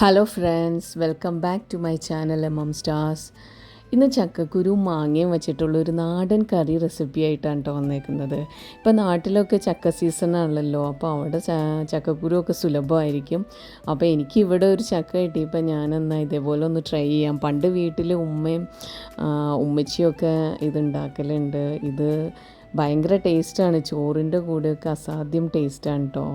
Hello friends welcome back to my channel M M stars ഇന്ന് ചക്കക്കുരു മാങ്ങയും വെച്ചിട്ടുള്ള ഒരു നാടൻ കറി റെസിപ്പി ആയിട്ടാണ് കേട്ടോ വന്നേക്കുന്നത്. ഇപ്പോൾ നാട്ടിലൊക്കെ ചക്ക സീസൺ ആണല്ലോ അപ്പോൾ അവിടെ ചക്കക്കുരു ഒക്കെ സുലഭമായിരിക്കും. അപ്പോൾ എനിക്ക് ഇവിടെ ഒരു ചക്ക കിട്ടി കിട്ടിയപ്പോൾ ഞാനെന്നാൽ ഇതേപോലെ ഒന്ന് ട്രൈ ചെയ്യാം. പണ്ട് വീട്ടിൽ ഉമ്മയും ഉമ്മച്ചിയൊക്കെ ഇതുണ്ടാക്കലുണ്ട്. ഇത് ഭയങ്കര ടേസ്റ്റാണ് ചോറിന്റെ കൂടെയൊക്കെ അസാധ്യം ടേസ്റ്റാണ് കേട്ടോ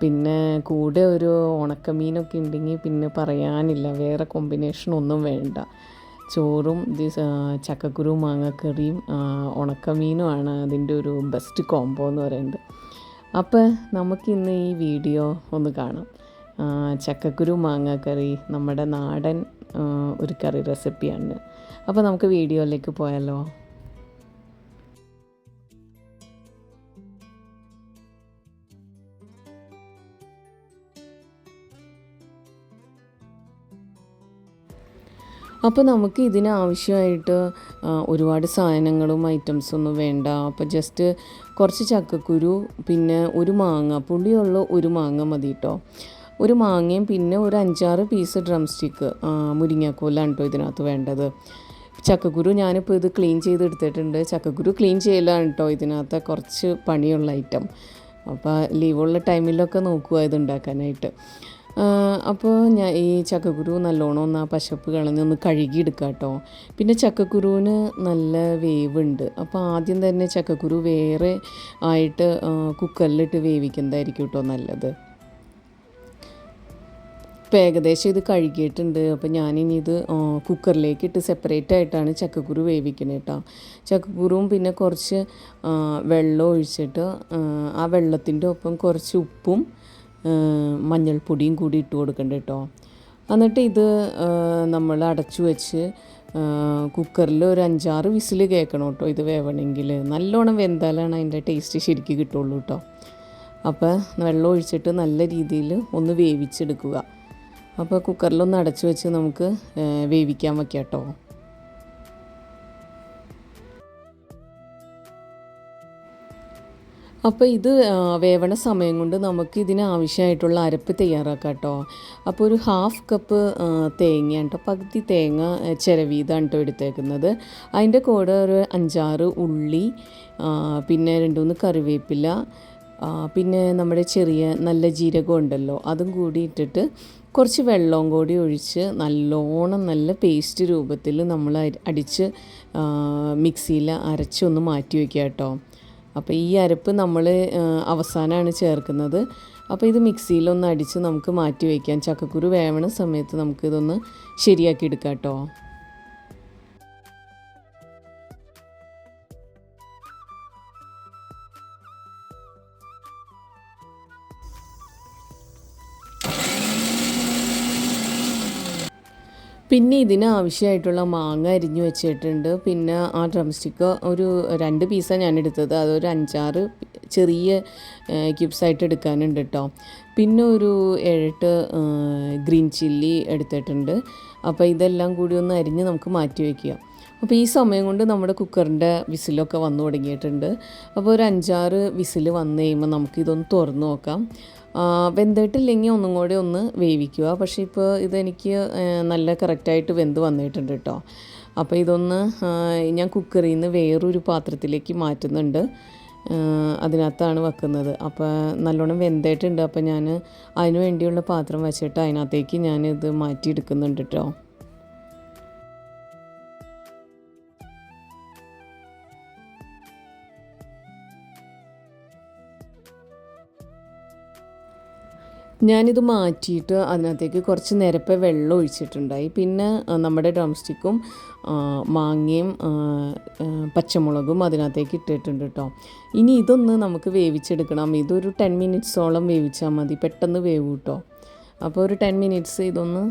പിന്നെ കൂടെ ഒരു ഉണക്കമീനൊക്കെ ഉണ്ടെങ്കിൽ പിന്നെ പറയാനില്ല. വേറെ കോമ്പിനേഷൻ ഒന്നും വേണ്ട. ചോറും ചക്കക്കുരു മാങ്ങക്കറിയും ഉണക്കമീനും ഉണക്കമീനുമാണ് അതിന്റെ ഒരു ബെസ്റ്റ് കോംബോ എന്ന് പറയുന്നത്. അപ്പോൾ നമുക്കിന്ന് ഈ വീഡിയോ ഒന്ന് കാണാം. ചക്കക്കുരു മാങ്ങക്കറി നമ്മുടെ നാടൻ ഒരു കറി റെസിപ്പിയാണ് അപ്പോൾ നമുക്ക് വീഡിയോയിലേക്ക് പോയാലോ? അപ്പോൾ നമുക്ക് ഇതിന് ആവശ്യമായിട്ട് ഒരുപാട് സാധനങ്ങളും ഐറ്റംസൊന്നും വേണ്ട. അപ്പോൾ ജസ്റ്റ് കുറച്ച് ചക്കക്കുരു പിന്നെ ഒരു മാങ്ങ പുളിയുള്ള ഒരു മാങ്ങ മതി കേട്ടോ ഒരു മാങ്ങയും പിന്നെ ഒരു അഞ്ചാറ് പീസ് ഡ്രം സ്റ്റിക്ക് മുരിങ്ങാക്കോലാണ് കേട്ടോ ഇതിനകത്ത് വേണ്ടത്. ചക്കക്കുരു ഞാനിപ്പോൾ ഇത് ക്ലീൻ ചെയ്തെടുത്തിട്ടുണ്ട്. ചക്കക്കുരു ക്ലീൻ ചെയ്യലാണ് കേട്ടോ ഇതിനകത്ത് കുറച്ച് പണിയുള്ള ഐറ്റം അപ്പോൾ ലീവുള്ള ടൈമിലൊക്കെ നോക്കുക ഇത് ഉണ്ടാക്കാനായിട്ട്. അപ്പോൾ ഞാൻ ഈ ചക്കക്കുരു നല്ലോണം ഒന്ന് ആ പശപ്പ് കളഞ്ഞ് ഒന്ന് കഴുകിയെടുക്കുക കേട്ടോ പിന്നെ ചക്കക്കുരുവിന് നല്ല വേവുണ്ട്. അപ്പോൾ ആദ്യം തന്നെ ചക്കക്കുരു വേറെ ആയിട്ട് കുക്കറിലിട്ട് വേവിക്കുന്നതായിരിക്കും കേട്ടോ നല്ലത്. ഇപ്പോൾ ഏകദേശം ഇത് കഴുകിയിട്ടുണ്ട്. അപ്പോൾ ഞാനിനി ഇത് കുക്കറിലേക്ക് ഇട്ട് സെപ്പറേറ്റ് ആയിട്ടാണ് ചക്കക്കുരു വേവിക്കുന്നത് കേട്ടോ ചക്കക്കുരുവും പിന്നെ കുറച്ച് വെള്ളം ഒഴിച്ചിട്ട് ആ, വെള്ളത്തിന്റെ ഒപ്പം കുറച്ച് ഉപ്പും മഞ്ഞൾപ്പൊടിയും കൂടി ഇട്ട് കൊടുക്കേണ്ട കേട്ടോ. എന്നിട്ട് ഇത് നമ്മൾ അടച്ചു വെച്ച് കുക്കറിൽ ഒരു അഞ്ചാറ് വിസിൽ കേൾക്കണം കേട്ടോ ഇത് വേവണമെങ്കിൽ നല്ലോണം വെന്താലാണ് അതിന്റെ ടേസ്റ്റ് ശരിക്കും കിട്ടുള്ളൂ കേട്ടോ. അപ്പോൾ വെള്ളം ഒഴിച്ചിട്ട് നല്ല രീതിയിൽ ഒന്ന് വേവിച്ചെടുക്കുക. അപ്പോൾ കുക്കറിലൊന്ന് അടച്ചു വെച്ച് നമുക്ക് വേവിക്കാൻ വയ്ക്കാം കേട്ടോ. അപ്പോൾ ഇത് വേവണ സമയം കൊണ്ട് നമുക്ക് ഇതിന് ആവശ്യമായിട്ടുള്ള അരപ്പ് തയ്യാറാക്കാം കേട്ടോ. അപ്പോൾ ഒരു ഹാഫ് കപ്പ് തേങ്ങ തേങ്ങയാണ് കേട്ടോ പകുതി തേങ്ങ ചിരവീതാണ് കേട്ടോ എടുത്തേക്കുന്നത്. അതിന്റെ കൂടെ ഒരു അഞ്ചാറ് ഉള്ളി പിന്നെ രണ്ട് മൂന്ന് കറിവേപ്പില പിന്നെ നമ്മുടെ ചെറിയ നല്ല ജീരകം ഉണ്ടല്ലോ അതും കൂടി ഇട്ടിട്ട് കുറച്ച് വെള്ളവും കൂടി ഒഴിച്ച് നല്ലോണം നല്ല പേസ്റ്റ് രൂപത്തിൽ നമ്മൾ അടിച്ച് മിക്സിയിൽ അരച്ചൊന്ന് മാറ്റി വയ്ക്കുക കേട്ടോ. അപ്പോൾ ഈ അരപ്പ് നമ്മൾ അവസാനമാണ് ചേർക്കുന്നത്. അപ്പോൾ ഇത് മിക്സിയിലൊന്ന് അടിച്ച് നമുക്ക് മാറ്റി വയ്ക്കാം. ചക്കക്കുരു വേവണ സമയത്ത് നമുക്കിതൊന്ന് ശരിയാക്കി എടുക്കാം കേട്ടോ പിന്നെ ഇതിന് ആവശ്യമായിട്ടുള്ള മാങ്ങ അരിഞ്ഞു വെച്ചിട്ടുണ്ട്. പിന്നെ ആ ഡ്രം സ്റ്റിക്ക് ഒരു രണ്ട് പീസാണ് ഞാൻ എടുത്തത് അതൊരു അഞ്ചാറ് ചെറിയ ക്യൂബ്സ് ആയിട്ട് എടുക്കാനുണ്ട് കേട്ടോ പിന്നെ ഒരു ഏഴെട്ട് ഗ്രീൻ ചില്ലി എടുത്തിട്ടുണ്ട്. അപ്പോൾ ഇതെല്ലാം കൂടി ഒന്ന് അരിഞ്ഞ് നമുക്ക് മാറ്റി വയ്ക്കുക അപ്പോൾ ഈ സമയം കൊണ്ട് നമ്മുടെ കുക്കറിന്റെ വിസിലൊക്കെ വന്നു തുടങ്ങിയിട്ടുണ്ട്. അപ്പോൾ ഒരു അഞ്ചാറ് വിസിൽ വന്നു കഴിയുമ്പോൾ നമുക്കിതൊന്ന് തുറന്ന് നോക്കാം. വെന്തിട്ടില്ലെങ്കിൽ ഒന്നും കൂടി ഒന്ന് വേവിക്കുക. പക്ഷേ ഇപ്പോൾ ഇതെനിക്ക് നല്ല കറക്റ്റായിട്ട് വെന്ത് വന്നിട്ടുണ്ട് കേട്ടോ അപ്പോൾ ഇതൊന്ന് ഞാൻ കുക്കറിൽ നിന്ന് വേറൊരു പാത്രത്തിലേക്ക് മാറ്റുന്നുണ്ട്. അതിനകത്താണ് വെക്കുന്നത്. അപ്പോൾ നല്ലോണം വെന്തിട്ടുണ്ട്. അപ്പോൾ ഞാൻ അതിന് വേണ്ടിയുള്ള പാത്രം വെച്ചിട്ട് അതിനകത്തേക്ക് ഞാനിത് മാറ്റിയെടുക്കുന്നുണ്ട് കേട്ടോ ഞാനിത് മാറ്റിയിട്ട് അതിനകത്തേക്ക് കുറച്ച് നിരപ്പ് വെള്ളം ഒഴിച്ചിട്ടുണ്ടായി. പിന്നെ നമ്മുടെ ഡ്രം സ്റ്റിക്കും മാങ്ങയും പച്ചമുളകും അതിനകത്തേക്ക് ഇട്ടിട്ടുണ്ട് കേട്ടോ ഇനി ഇതൊന്ന് നമുക്ക് വേവിച്ചെടുക്കണം. ഇതൊരു ടെൻ മിനിറ്റ്സോളം വേവിച്ചാൽ മതി. പെട്ടെന്ന് വേവ് കേട്ടോ അപ്പോൾ ഒരു ടെൻ മിനിറ്റ്സ് ഇതൊന്ന്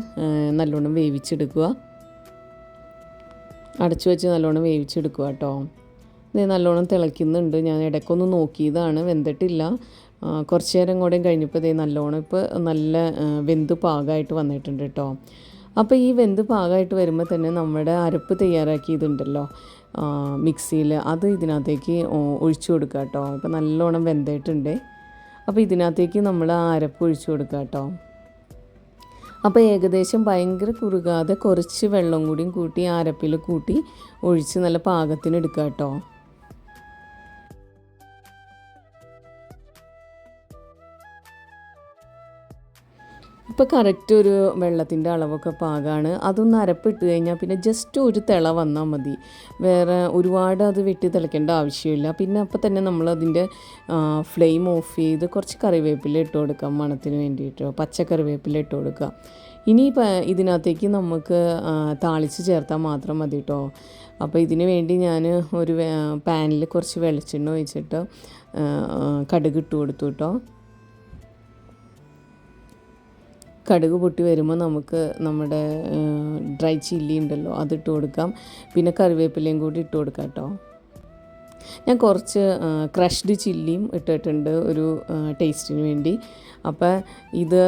നല്ലോണം വേവിച്ചെടുക്കുക. അടച്ചു വെച്ച് നല്ലോണം വേവിച്ചെടുക്കുക കേട്ടോ ഇത് നല്ലോണം തിളയ്ക്കുന്നുണ്ട്. ഞാൻ ഇടയ്ക്കൊന്ന് നോക്കിയതാണ്. വെന്തിട്ടില്ല. കുറച്ച് നേരം കൂടെയും കഴിഞ്ഞപ്പോൾ ഇതേ നല്ലോണം ഇപ്പോൾ നല്ല വെന്ത് പാകമായിട്ട് വന്നിട്ടുണ്ട് കേട്ടോ അപ്പോൾ ഈ വെന്ത് പാകമായിട്ട് വരുമ്പോൾ തന്നെ നമ്മുടെ അരപ്പ് തയ്യാറാക്കിയതുണ്ടല്ലോ മിക്സിയിൽ അത് ഇതിനകത്തേക്ക് ഒഴിച്ചു കൊടുക്കുക കേട്ടോ അപ്പോൾ നല്ലോണം വെന്തിട്ടുണ്ട്. അപ്പോൾ ഇതിനകത്തേക്ക് നമ്മൾ ആ അരപ്പ് ഒഴിച്ചു കൊടുക്കുക കേട്ടോ അപ്പോൾ ഏകദേശം ഭയങ്കര കുറുകാതെ കുറച്ച് വെള്ളം കൂടിയും കൂട്ടി അരപ്പിൽ കൂട്ടി ഒഴിച്ച് നല്ല പാകത്തിന് എടുക്കുക കേട്ടോ ഇപ്പോൾ കറക്റ്റ് ഒരു വെള്ളത്തിന്റെ അളവൊക്കെ പാകമാണ് അതൊന്ന് അരപ്പിട്ട് കഴിഞ്ഞാൽ പിന്നെ ജസ്റ്റ് ഒരു തിള വന്നാൽ മതി. വേറെ ഒരുപാട് അത് വെട്ടി തിളയ്ക്കേണ്ട ആവശ്യമില്ല. പിന്നെ അപ്പോൾ തന്നെ നമ്മൾ അതിന്റെ ഫ്ലെയിം ഓഫ് ചെയ്ത് കുറച്ച് കറിവേപ്പില ഇട്ട് കൊടുക്കാം മണത്തിന് വേണ്ടിയിട്ട്. പച്ചക്കറിവേപ്പില ഇട്ട് കൊടുക്കുക ഇനി ഇതിനകത്തേക്ക് നമുക്ക് താളിച്ച് ചേർത്താൽ മാത്രം മതി കേട്ടോ അപ്പോൾ ഇതിന് വേണ്ടി ഞാൻ ഒരു പാനിൽ കുറച്ച് വെളിച്ചെണ്ണ ഒഴിച്ചിട്ട് കടുക് ഇട്ട് കൊടുത്തു കേട്ടോ കടുക് പൊട്ടി വരുമ്പോൾ നമുക്ക് നമ്മുടെ ഡ്രൈ ചില്ലി ഉണ്ടല്ലോ അതിട്ട് കൊടുക്കാം. പിന്നെ കറിവേപ്പിലയും കൂടി ഇട്ട് കൊടുക്കാം കേട്ടോ. ഞാൻ കുറച്ച് ക്രഷ്ഡ് ചില്ലിയും ഇട്ടിട്ടുണ്ട് ഒരു ടേസ്റ്റിന് വേണ്ടി. അപ്പോൾ ഇത്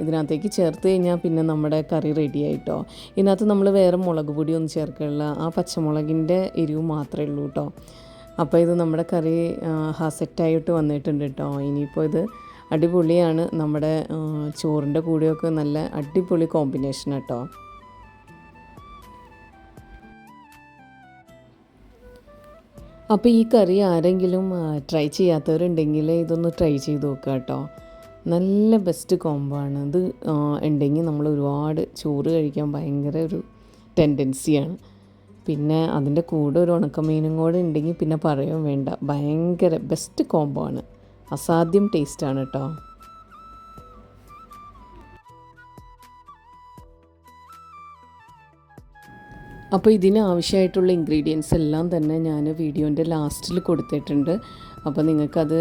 ഇതിനകത്തേക്ക് ചേർത്ത് കഴിഞ്ഞാൽ പിന്നെ നമ്മുടെ കറി റെഡി ആയിട്ടോ. ഇതിനകത്ത് നമ്മൾ വേറെ മുളക് പൊടിയൊന്നും ചേർക്കില്ല ആ പച്ചമുളകിന്റെ എരിവ് മാത്രമേ ഉള്ളൂ കേട്ടോ. അപ്പോൾ ഇത് നമ്മുടെ കറി ഹാ സെറ്റായിട്ട് വന്നിട്ടുണ്ട് കേട്ടോ. ഇനിയിപ്പോൾ ഇത് അടിപൊളിയാണ് നമ്മുടെ ചോറിന്റെ കൂടെയൊക്കെ നല്ല അടിപൊളി കോമ്പിനേഷൻ കേട്ടോ അപ്പോൾ ഈ കറി ആരെങ്കിലും ട്രൈ ചെയ്യാത്തവരുണ്ടെങ്കിൽ ഇതൊന്ന് ട്രൈ ചെയ്ത് നോക്കുക കേട്ടോ. നല്ല ബെസ്റ്റ് കോംബോ ആണ്. ഇത് ഉണ്ടെങ്കിൽ നമ്മൾ ഒരുപാട് ചോറ് കഴിക്കാൻ ഭയങ്കര ഒരു ടെൻഡൻസിയാണ് പിന്നെ അതിന്റെ കൂടെ ഒരു ഉണക്കമീനും കൂടെ ഉണ്ടെങ്കിൽ പിന്നെ പറയുകയും വേണ്ട. ഭയങ്കര ബെസ്റ്റ് കോംബോ ആണ്. അസാധ്യം ടേസ്റ്റാണ് കേട്ടോ. അപ്പോൾ ഇതിന് ആവശ്യമായിട്ടുള്ള ഇൻഗ്രീഡിയൻസ് എല്ലാം തന്നെ ഞാൻ വീഡിയോന്റെ ലാസ്റ്റിൽ കൊടുത്തിട്ടുണ്ട്. അപ്പോൾ നിങ്ങൾക്കത്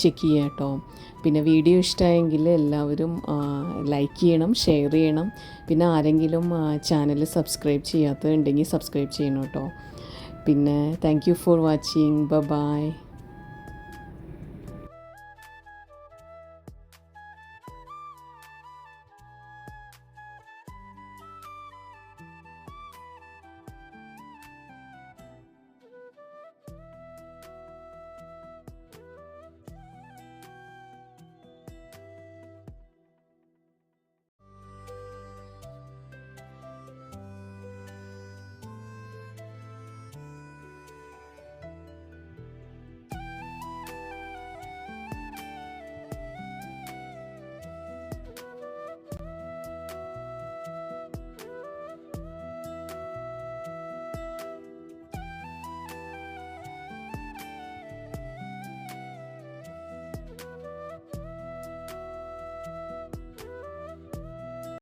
ചെക്ക് ചെയ്യാം കേട്ടോ. പിന്നെ വീഡിയോ ഇഷ്ടമായെങ്കിൽ എല്ലാവരും ലൈക്ക് ചെയ്യണം ഷെയർ ചെയ്യണം. പിന്നെ ആരെങ്കിലും ചാനൽ സബ്സ്ക്രൈബ് ചെയ്യാത്തതുണ്ടെങ്കിൽ സബ്സ്ക്രൈബ് ചെയ്യണം കേട്ടോ. പിന്നെ താങ്ക് യു ഫോർ വാച്ചിങ് ബ ബായ്